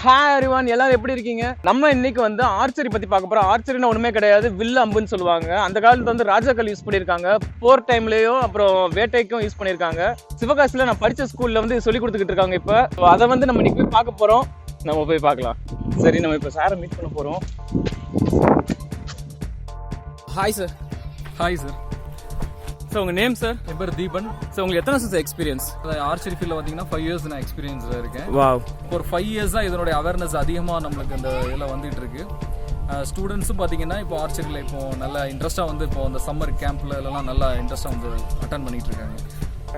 Hi everyone எல்லாரும் எப்படி இருக்கீங்க? நம்ம இன்னைக்கு வந்து ஆர்ச்சரி பத்தி பார்க்க போறோம். ஆர்ச்சரினா ஒண்ணுமே கிடையாது வில் அம்புன்னு சொல்லுவாங்க. அந்த காலத்துல வந்து ராஜாக்கள் யூஸ் பண்ணியிருக்காங்க. போர் டைம்லயும் அப்புறம் வேட்டைக்கும் யூஸ் பண்ணியிருக்காங்க. சிவகாசில நான் படிச்ச ஸ்கூல்ல வந்து சொல்லி கொடுத்துக்கிட்டு இருக்காங்க இப்போ. அதை வந்து நம்ம இன்னைக்கு போய் பார்க்க போறோம். நம்ம போய் பார்க்கலாம். சரி நம்ம இப்போ சாரை மீட் பண்ண போறோம். Hi sir hi sir sir உங்க நேம் சார் என் பேர் தீபன். சார் உங்களுக்கு எத்தனை வருஷம் எக்ஸ்பீரியன்ஸ் ஆர்ச்சரி ஃபீல்டில் பார்த்தீங்கன்னா ஃபைவ் இயர்ஸ் நான் எக்ஸ்பீரியன்ஸ் இருக்கேன். வாவ் ஒரு ஃபைவ் இயர்ஸ் தான் இதனுடைய அவேர்னஸ் அதிகமாக நம்மளுக்கு இந்த இதில் வந்துட்டு இருக்கு. ஸ்டூடெண்ட்ஸும் பார்த்தீங்கன்னா இப்போ ஆர்ச்சரியில் இப்போ நல்ல இன்ட்ரெஸ்ட்டாக வந்து இப்போ அந்த சம்மர் கேம்ப்ல எல்லாம் நல்லா இன்ட்ரெஸ்ட்டாக வந்து அட்டன் பண்ணிட்டு இருக்காங்க.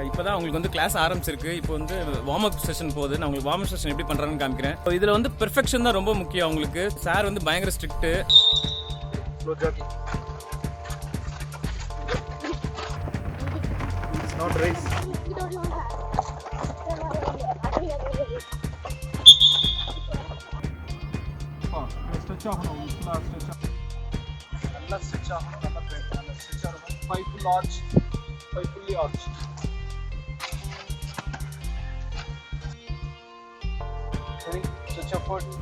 இப்போதான் உங்களுக்கு வந்து கிளாஸ் ஆரம்பிச்சிருக்கு. இப்போ வந்து வார்ம் அப் செஷன் போகுது. நான் உங்களுக்கு வார்ம் அப் செஷன் எப்படி பண்றாங்கன்னு காமிக்கிறேன். இப்போ இதுல வந்து பெர்ஃபெக்ஷன் தான் ரொம்ப முக்கியம் உங்களுக்கு. சார் வந்து பயங்கர ஸ்ட்ரிக்ட் ஸ்ட்ரெச் ஆகணும் நல்லா ஸ்ட்ரெச் ஆகணும் நல்லா நல்லா ஸ்ட்ரெச் ஆகணும் five full arch five fully arch சரி ஸ்ட்ரெச் அப்வர்ட்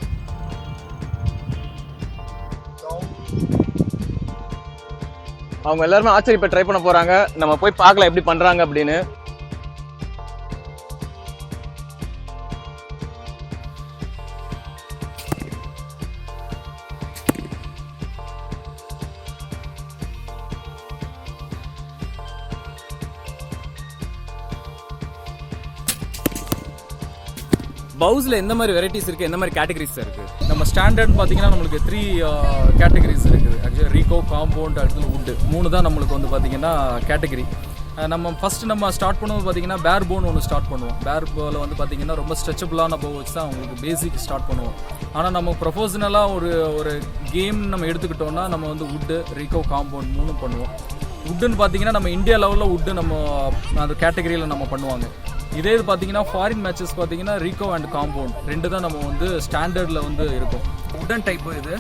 அவங்க எல்லாருமே ஆச்சரியப்ப ட்ரை பண்ண போறாங்க. நம்ம போய் பார்க்கலாம் எப்படி பண்றாங்க அப்படின்னு. பவுஸில் எந்த மாதிரி வெரைட்டிஸ் இருக்குது எந்த மாதிரி கேட்டகரிஸ் uh, இருக்குது நம்ம ஸ்டாண்டர்ட் பார்த்தீங்கன்னா நம்மளுக்கு த்ரீ கேட்டகரிஸ் இருக்குது. ஆக்சுவலி ரீகோ காம்பவுண்ட் அடுத்தது வுட்டு மூணு தான் நம்மளுக்கு வந்து பார்த்தீங்கன்னா கேட்டகரி நம்ம ஃபர்ஸ்ட் நம்ம ஸ்டார்ட் பண்ணும்போது பார்த்தீங்கன்னா பேர் போன் ஒன்று ஸ்டார்ட் பண்ணுவோம். பேர் போவில் வந்து பார்த்தீங்கன்னா ரொம்ப ஸ்ட்ரெச்சபிளான போ வச்சு தான் அவங்களுக்கு பேசிக் ஸ்டார்ட் பண்ணுவோம். ஆனால் நம்ம ப்ரொஃபஷனலாக ஒரு ஒரு கேம் நம்ம எடுத்துக்கிட்டோம்னா நம்ம வந்து உட்டு ரீகோ காம்பவுண்ட் மூணும் பண்ணுவோம். வுட்டுன்னு பார்த்தீங்கன்னா நம்ம இந்தியா லெவலில் உட்டு நம்ம அந்த கேட்டகரியில் நம்ம பண்ணுவாங்க. இதே இது பார்த்தீங்கன்னா ஃபாரின் மேட்சஸ் பார்த்தீங்கன்னா ரீகோ அண்ட் காம்பவுண்ட் ரெண்டு தான் நம்ம வந்து ஸ்டாண்டர்டில் வந்து இருக்கும். உடன் டைப் இது.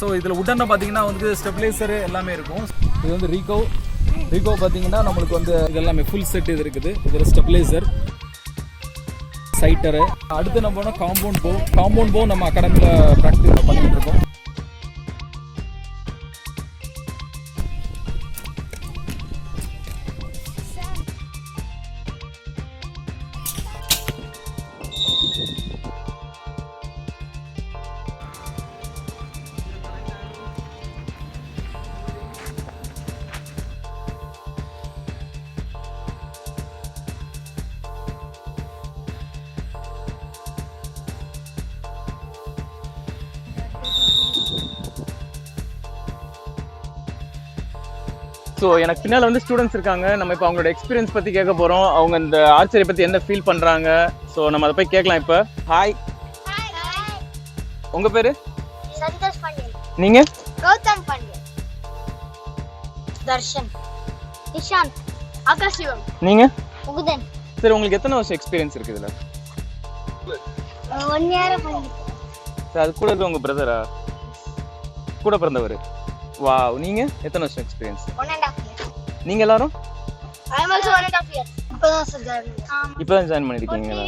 ஸோ இதில் உடனை பார்த்தீங்கன்னா வந்து ஸ்டெபிளைசரு எல்லாமே இருக்கும். இது வந்து ரீகோ ரீகோ பார்த்தீங்கன்னா நம்மளுக்கு வந்து இது எல்லாமே ஃபுல் செட் இது இருக்குது. இதில் ஸ்டெபிலைசர் சைட்டரு அடுத்து நம்ம போனால் காம்பவுண்ட் போ காம்பவுண்ட் போ நம்ம அகாடமியில் ப்ராக்டிஸ் பண்ணிகிட்டு இருக்கோம். ஸோ எனக்கு பின்னால் வந்து ஸ்டூடெண்ட்ஸ் இருக்காங்க. நம்ம இப்போ அவங்களோட எக்ஸ்பீரியன்ஸ் பற்றி கேட்க போகிறோம் அவங்க இந்த ஆச்சரிய பற்றி என்ன ஃபீல் பண்ணுறாங்க ஸோ நம்ம அதை போய் கேட்கலாம் இப்போ. ஹாய் உங்கள் பேர்? சந்தோஷ் பாண்டியன். நீங்க? கௌதம் பாண்டியன். தர்ஷன். நிஷாந்த் ஆகாஷ் சிவம் நீங்க? முகுதன் சரி உங்களுக்கு எத்தனை வருஷம் எக்ஸ்பீரியன்ஸ் இருக்குது இதுல? ஒன் இயர் அது கூட இருக்கு உங்க பிரதரா கூட பிறந்தவர்? வா நீங்க எத்தனை வருஷம் எக்ஸ்பீரியன்ஸ் நீங்க எல்லாரும் இப்பதான் ஜாயின் பண்ணிருக்கீங்களா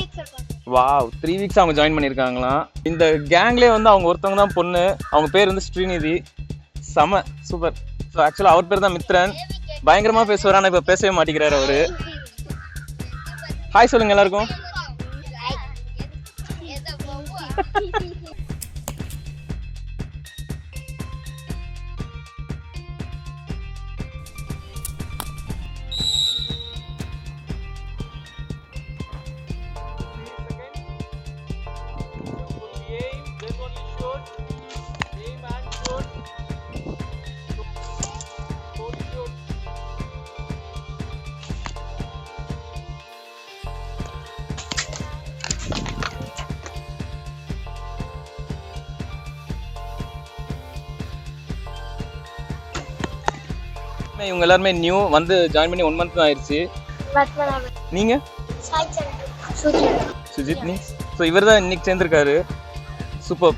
வா த்ரீ வீக்ஸ் அவங்க ஜாயின் பண்ணியிருக்காங்களாம் இந்த கேங்லேயே வந்து அவங்க ஒருத்தவங்க தான் பொண்ணு அவங்க பேர் வந்து ஸ்ரீநிதி செம சூப்பர் ஸோ ஆக்சுவலாக அவர் பேர் தான் மித்ரன் பயங்கரமாக பேசுவார் ஆனால் இப்போ பேசவே மாட்டேங்கிறார் அவர் ஹாய் சொல்லுங்க எல்லாருக்கும் இவங்க எல்லாருமே நியூ வந்து ஜாயின் பண்ணி ஒன் மந்த் தான் ஆயிடுச்சு நீங்க? சுஜித் நீ? ஸோ இவர் தான் இன்னைக்கு சேர்ந்திருக்காரு. சூப்பர்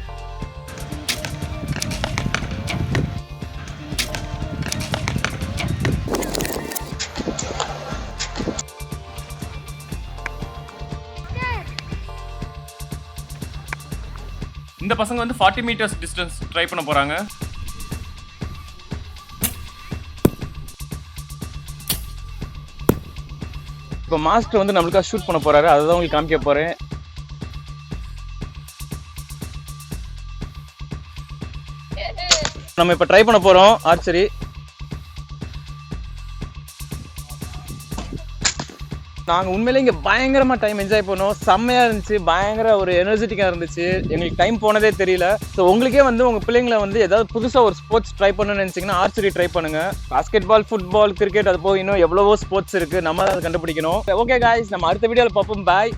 இந்த பசங்க வந்து ஃபார்ட்டி மீட்டர்ஸ் டிஸ்டன்ஸ் ட்ரை பண்ண போகிறாங்க இப்போ மாஸ்டர் வந்து நம்மளுக்காக ஷூட் பண்ண போறாரு. அதை தான் உங்களுக்கு காமிக்க போறேன். நம்ம இப்போ ட்ரை பண்ண போகிறோம் ஆர்ச்சரி. நாங்கள் உண்மையிலே இங்கே பயங்கரமாக டைம் என்ஜாய் பண்ணோம். செம்மையாக இருந்துச்சு. பயங்கர ஒரு எனர்ஜெட்டிக்காக இருந்துச்சு. எங்களுக்கு டைம் போனதே தெரியல. ஸோ உங்களுக்கே வந்து உங்கள் பிள்ளைங்களை வந்து ஏதாவது புதுசாக ஒரு ஸ்போர்ட்ஸ் ட்ரை பண்ணணும்னு நினச்சிங்கன்னா ஆர்ச்சரி ட்ரை பண்ணுங்கள் பாஸ்கெட் பால் ஃபுட்பால் கிரிக்கெட் அது போக இன்னும் எவ்வளவோ ஸ்போர்ட்ஸ் இருக்குது நம்ம அதை கண்டுபிடிக்கணும். ஓகே காய்ஸ் நம்ம அடுத்த வீடியோவில் பார்ப்போம். பாய்